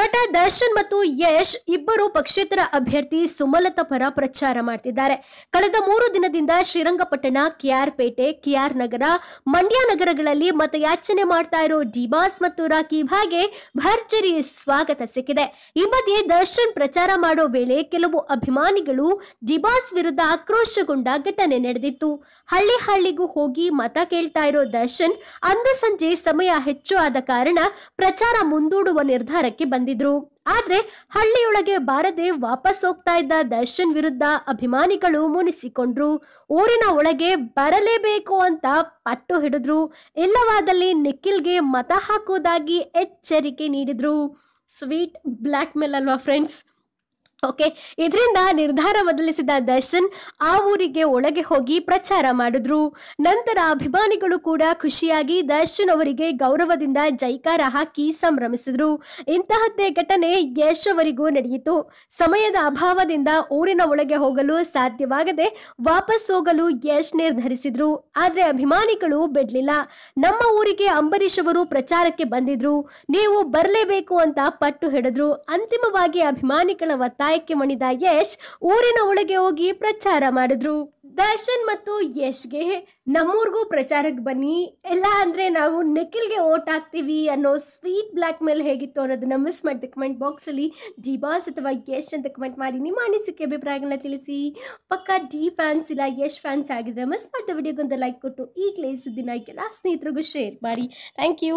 ನಟ ದರ್ಶನ್ ಮತ್ತು ಯಶ್ ಇಬ್ಬರು ಪಕ್ಷೇತರ ಅಭ್ಯರ್ಥಿ ಸುಮಲತಾ ಪರ ಪ್ರಚಾರ ಮಾಡ್ತಿದ್ದಾರೆ. ಕಳೆದ ಮೂರು ದಿನದಿಂದ ಶ್ರೀರಂಗಪಟ್ಟಣ ಕೆಆರ್ ಪೇಟೆ ಕೆಆರ್ ನಗರ ಮಂಡ್ಯ ನಗರಗಳಲ್ಲಿ ಮತಯಾಚನೆ ಮಾಡ್ತಾ ಇರೋ ಡಿಬಾಸ್ ಮತ್ತು ರಾಕೀಬ್ ಹಾಗೆ ಭರ್ಜರಿ ಸ್ವಾಗತ ಸಿಕ್ಕಿದೆ. ಈ ಮಧ್ಯೆ ದರ್ಶನ್ ಪ್ರಚಾರ ಮಾಡೋ ವೇಳೆ ಕೆಲವು ಅಭಿಮಾನಿಗಳು ಡಿಬಾಸ್ ವಿರುದ್ಧ ಆಕ್ರೋಶಗೊಂಡ ಘಟನೆ ನಡೆದಿತ್ತು. ಹಳ್ಳಿ ಹಳ್ಳಿಗೂ ಹೋಗಿ ಮತ ಕೇಳ್ತಾ ಇರೋ ದರ್ಶನ್ ಅಂದು ಸಂಜೆ ಸಮಯ ಹೆಚ್ಚು ಆದ ಕಾರಣ ಪ್ರಚಾರ ಮುಂದೂಡುವ ನಿರ್ಧಾರಕ್ಕೆ ಬಂದಿದ್ರು. ಆದ್ರೆ ಹಳ್ಳಿಯೊಳಗೆ ಬಾರದೆ ವಾಪಸ್ ಹೋಗ್ತಾ ಇದ್ದ ದರ್ಶನ್ ವಿರುದ್ಧ ಅಭಿಮಾನಿಗಳು ಮುನಿಸಿಕೊಂಡ್ರು. ಊರಿನ ಒಳಗೆ ಬರಲೇಬೇಕು ಅಂತ ಪಟ್ಟು ಹಿಡಿದ್ರು. ಇಲ್ಲವಾದಲ್ಲಿ ನಿಖಿಲ್ಗೆ ಮತ ಹಾಕುವುದಾಗಿ ಎಚ್ಚರಿಕೆ ನೀಡಿದ್ರು. ಸ್ವೀಟ್ ಬ್ಲ್ಯಾಕ್ ಮೇಲ್ ಅಲ್ವಾ ಫ್ರೆಂಡ್ಸ್? ಓಕೆ ಇದರಿಂದ ನಿರ್ಧಾರ ಬದಲಿಸಿದ ದರ್ಶನ್ ಆ ಊರಿಗೆ ಒಳಗೆ ಹೋಗಿ ಪ್ರಚಾರ ಮಾಡಿದ್ರು. ನಂತರ ಅಭಿಮಾನಿಗಳು ಕೂಡ ಖುಷಿಯಾಗಿ ದರ್ಶನ್ ಅವರಿಗೆ ಗೌರವದಿಂದ ಜೈಕಾರ ಹಾಕಿ ಸಂಭ್ರಮಿಸಿದ್ರು. ಇಂತಹದ್ದೇ ಘಟನೆ ಯಶ್ ಅವರಿಗೂ ನಡೆಯಿತು. ಸಮಯದ ಅಭಾವದಿಂದ ಊರಿನ ಒಳಗೆ ಹೋಗಲು ಸಾಧ್ಯವಾಗದೆ ವಾಪಸ್ ಹೋಗಲು ಯಶ್ ನಿರ್ಧರಿಸಿದ್ರು. ಆದ್ರೆ ಅಭಿಮಾನಿಗಳು ಬಿಡ್ಲಿಲ್ಲ. ನಮ್ಮ ಊರಿಗೆ ಅಂಬರೀಷ್ ಅವರು ಪ್ರಚಾರಕ್ಕೆ ಬಂದಿದ್ರು. ನೀವು ಬರಲೇಬೇಕು ಅಂತ ಪಟ್ಟು ಹಿಡಿದ್ರು. ಅಂತಿಮವಾಗಿ ಅಭಿಮಾನಿಗಳ ಒತ್ತಾಯಕ್ಕೆ ಮಣಿದ ಯಶ್ ಊರಿನ ಒಳಗೆ ಹೋಗಿ ಪ್ರಚಾರ ಮಾಡಿದ್ರು. ದರ್ಶನ್ ಮತ್ತು ಯಶ್ಗೆ ನಮ್ಮೂರ್ಗೂ ಪ್ರಚಾರಕ್ಕೆ ಬನ್ನಿ. ಎಲ್ಲ ಅಂದ್ರೆ ನಾವು ನಿಖಿಲ್ಗೆ ಓಟ್ ಹಾಕ್ತೀವಿ ಅನ್ನೋ ಸ್ವೀಟ್ ಬ್ಲ್ಯಾಕ್ ಮೇಲ್ ಹೇಗಿತ್ತು ಅನ್ನೋದನ್ನ ಮಿಸ್ ಮಾಡಿದೆ ಕಮೆಂಟ್ ಬಾಕ್ಸಲ್ಲಿ ಡಿ ಬಾಸ್ ಅಥವಾ ಯಶ್ ಅಂತ ಕಮೆಂಟ್ ಮಾಡಿ ನಿಮ್ಮ ಅನಿಸಿಕೆ, ಅಭಿಪ್ರಾಯಗಳನ್ನ ತಿಳಿಸಿ. ಪಕ್ಕ ಡಿ ಫ್ಯಾನ್ಸ್ ಇಲ್ಲ, ಯಶ್ ಫ್ಯಾನ್ಸ್ ಆಗಿದ್ರೆ ಮಿಸ್ ಮಾಡಿದ ವಿಡಿಯೋಗೊಂದು ಲೈಕ್ ಕೊಟ್ಟು ಈಗಲೇ ಸುದ್ದಿನ ಎಲ್ಲ ಸ್ನೇಹಿತರಿಗೂ ಶೇರ್ ಮಾಡಿ. Thank you